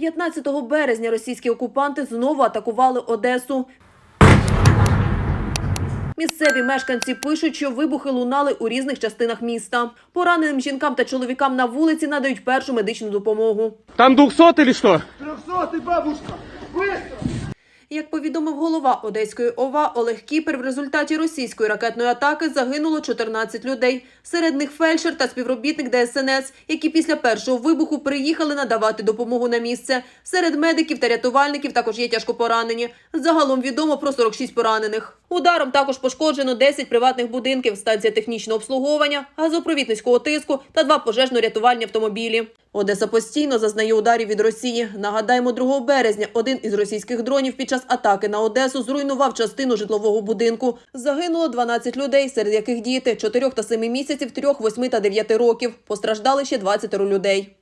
15 березня російські окупанти знову атакували Одесу. Місцеві мешканці пишуть, що вибухи лунали у різних частинах міста. Пораненим жінкам та чоловікам на вулиці надають першу медичну допомогу. Там 200 чи що? 300, бабушка! Быстро! Як повідомив голова Одеської ОВА Олег Кіпер, в результаті російської ракетної атаки загинуло 14 людей. Серед них фельдшер та співробітник ДСНС, які після першого вибуху приїхали надавати допомогу на місце. Серед медиків та рятувальників також є тяжко поранені. Загалом відомо про 46 поранених. Ударом також пошкоджено 10 приватних будинків, станція технічного обслуговування, газопровід низького тиску та два пожежно-рятувальні автомобілі. Одеса постійно зазнає ударів від Росії. Нагадаємо, 2 березня один із російських дронів під час атаки на Одесу зруйнував частину житлового будинку. Загинуло 12 людей, серед яких діти 4 та 7 місяців, 3, 8 та 9 років. Постраждали ще 20 людей.